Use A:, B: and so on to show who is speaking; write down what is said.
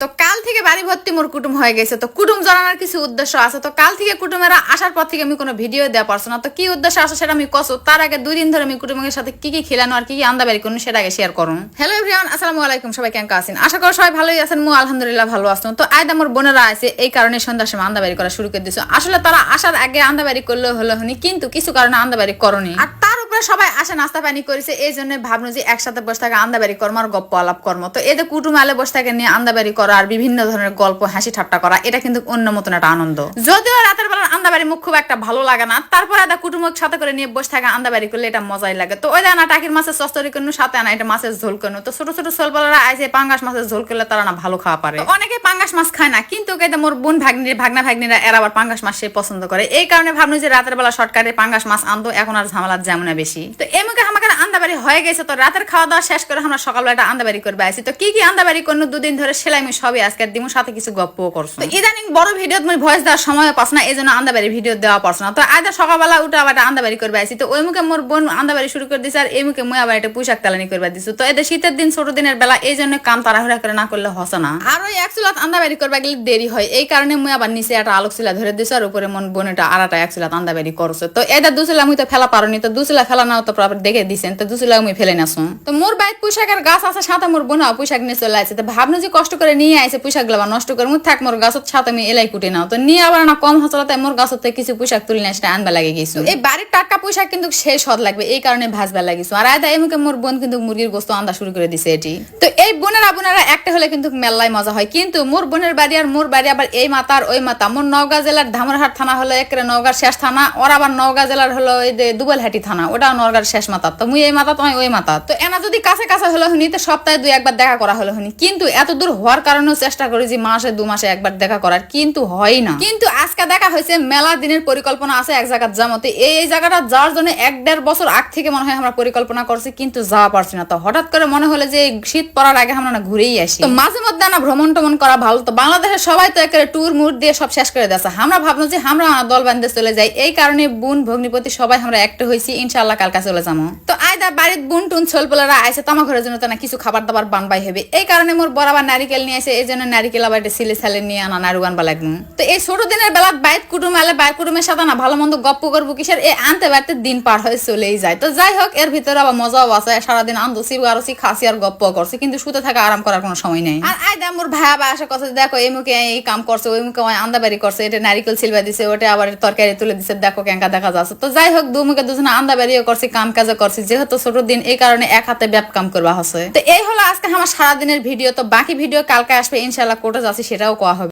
A: তো কাল থেকে বাড়ি ভর্তি মোর কুটুম হয়ে গেছে। তো কুটুম জানানোর কিছু উদ্দেশ্য আছে। তো কাল থেকে কুটুমেরা আসার পর থেকে আমি কোনো ভিডিও দেওয়া পারছ না। তো কি উদ্দেশ্য আছে সেটা আমি কসো। তার আগে দুই দিন ধরে আমি কুটুমের সাথে কি কি খেলানো আর কি কি আন্দা বেরি করুন সেটা আগে শেয়ার করুন। হ্যালো এভরিওয়ান আসসালামু আলাইকুম। সবাই কেমন আছেন? আশা করি সবাই ভালোই আছেন। মু আলহামদুলিল্লাহ ভালো আছেন তো আয়দা মোর বোনেরা আছে, এই কারণে সন্ধ্যার সময় আন্দা বাড়ি করা শুরু করে দিছো আসলে তারা আসার আগে আন্দা বাড়ি করলে হলো হনি কিন্তু কিছু কারণে আন্দা বাড়ি করনি। আর তার সবাই আসে নাস্তা পানি করেছে, এই জন্য ভাবলো যে একসাথে বসে থাকে আন্দাবাড়ি কর্ম আর গপ্প আলাপ কর্ম। তো এদের কুটুম আলে বসে থাকে নিয়ে আন্দাবাড়ি করা আর বিভিন্ন ধরনের গল্প, হাসি ঠাট্টা করা, এটা কিন্তু অন্য মতন একটা আনন্দ। যদিও রাতের বেলা আন্দাবাড়ি মুখ খুব একটা ভালো লাগে না, তারপরে এদের কুটুমক সাথে করে নিয়ে বসে থাকে আন্দাবাড়ি করলে এটা মজাই লাগে। তো ওই না টাকির মাছের সস্তরি করনু, সাথে আনা এটা মাছের ঝোল করনু। তো ছোট ছোট সোলপালারা আইসে পাঙ্গাস মাছের ঝোল করলে তারা না ভালো খাওয়া পারে। অনেকে পাঙ্গাস মাছ খায় না, কিন্তু কেটে মোর বোন ভাগ্নি ভাগনা ভাগ্নিরা এরা আবার পাঙ্গাস মাছ সে পছন্দ করে। এই কারণে ভাবনু যে রাতের বেলা শর্টকাটে পাঙ্গাস মাছ আনতো, এখন আর ঝামেলার যেমন বেশি। তো এমুকে আমাকে আন্দাবাড়ি হয়ে গেছে তো রাতের খাওয়া দাওয়া শেষ করে আমরা সকালবেলা একটা আন্দাবাড়ি করবে আসি তো কি কি আন্দাবাড়ি করনু? দুদিন ধরে সেলাই আমি সবই আজকে দিমু সাথে কিছু গপ্পও করছ তো ইদানিং বড় ভিডিও তুমি ভয়েস দেওয়ার সময় পাস না এই জন্য আন্দাবাড়ি ভিডিও দেওয়া পারছ না। তো আজ সকালবেলা উঠে আবার একটা আন্দাবাড়ি করবে আসি তো ওই মুখে মোর বোন আন্দাবাড়ি শুরু করে দিছে আর এই মুখে মুই আবার একটা পোশাক তালানি করবে দিছো। তো এদের শীতের দিন ছোট দিনের বেলা এই জন্য কাম তাড়াহুড়া করে না করলে হসে না। আর ওই এক চুলাত আন্দাবাড়ি করবে গেলে দেরি হয়। এই কারণে মুই আবার নিচে একটা আলোক চিলা ধরে দিছো আর উপরে মন বোনেটা আড়াটা এক চুলাত আন্দাবাড়ি করছ। তো এদের দুচুলা মুই তো ফেলা পারোনি তো দুচুলা ফেলা নাও তো আবার দেখে দিছেন, তো দুচুলা মুই ফেলে নাসুন তো মোর বাইক পোশাকের গাছ আছে, সাথে মোর বোনা পোশাক নিয়ে চলে আসছে। তো ভাবনো যে কষ্ট করে নিয়ে আইছে পোশাকগুলো নষ্ট করে, মুই থাক, মোর গাছত ছাত আমি এলাই কুটে নাও। তো নিয়ে আবার না কম হাসলাতে মোর গাছত কিছু পোশাক তুলি না, সেটা আনবা লাগে গেছো এই বাড়ির টাটকা পোশাক কিন্তু শেষ হদ লাগবে, এই কারণে ভাজবা লাগিছো আর আয়দা এমুকে মোর বোন কিন্তু মুরগির গোস্ত আন্দা শুরু করে দিছে এটি। তো এই বোনের বোনেরা একটা হলে কিন্তু মেলায় মজা হয়। কিন্তু মোর বোনের বাড়ি আর মোর বাড়ি আবার এই মাতা আর ওই মাতা মোর নওগাঁ জেলার ধামরহাট থানা হলো একেবারে নওগাঁর শেষ থানা, ওর আবার নওগাঁ জেলার হলো এই যে দুবেলহাটি থানা। ওটা নওগাঁর শেষ মাতা তো মুই এই মাতা তোমায় ওই মাতা তো এনা যদি কাছে কাছে হলো হনি, তো সপ্তাহে দুই একবার দেখা করা হলো হনি। কিন্তু এত দূর হওয়ার কারণেও চেষ্টা করি যে মাসে, দু মাসে একবার দেখা করার, কিন্তু হয় না। কিন্তু আজকে দেখা হয়েছে, মেলা দিনের পরিকল্পনা আছে এক জায়গার যামতে এই এই জায়গাটা যাওয়ার জন্য এক দেড় বছর আগ থেকে মনে হয় আমরা পরিকল্পনা করছি, কিন্তু যাওয়া পারছি না। তো হঠাৎ করে মনে হলো যে শীত পড়ার আগে আমরা না ঘুরেই আসি। তো মাঝে মধ্যে না ভ্রমণ টমন করা ভালো। তো বাংলাদেশের সবাই তো একেবারে ট্যুর মুর দিয়ে সব শেষ করে দিয়েছে। আমরা ভাবলো যে আমরা দল বান্ধে চলে যাই। এই কারণে বোন, ভগ্নিপতি সবাই আমরা একটা হয়েছি। ইনশাল্লাহ কালকা চলে যাব তো আয়দা বাড়ির বোন টুন ছোলপোলারা আইসে তোমার ঘরের জন্য তো না কিছু খাবার দাবার বানবাই হবে। এই কারণে মোর বরাবর নারিকেল নিয়ে আসে এই জন্য নারিকেল আবার একটা সিলে সালে নিয়ে আনা নাড়ু বানবা লাগবো তো এই ছোট দিনের বেলা বাইত কুটুম আলে বাইর কুটুমের সাথে না ভালো মন্দ গপ্প করব কিসের, এই আনতে বাড়তে দিন পার হয়ে চলেই যায়। তো যাই হোক, এর ভিতরে আবার মজাও আছে, সারাদিন আনদোসি গারসি খাসি আর গপ্প করছে, কিন্তু শুতে থাকা আরাম করার কোনো সময় নেই। আর আয়দা মোর ভাই বা আশা করছে দেখো, এই মুখে এই কাম করছে, ওই মুখে আন্দাবাড়ি করছে, এটা নারিকেল সিলবা দিছে, ওটা আবার তরকারি তুলে দিছে, দেখো কেঙ্কা দেখা যাচ্ছে। তো যাই হোক, দু মুখে দুজনে আন্দাবাড়িও করছি কাম কাজও করছি, যেহেতু ছোট দিন এই কারণে এক হাতে ব্যাপ কাম করবা হচ্ছে। তো এই হলো আজকে আমার সারাদিনের ভিডিও, তো বাকি ভিডিও কালকে আসবে ইনশাল্লাহ কোর্টে যাচ্ছি, সেটাও কোয়া হবে।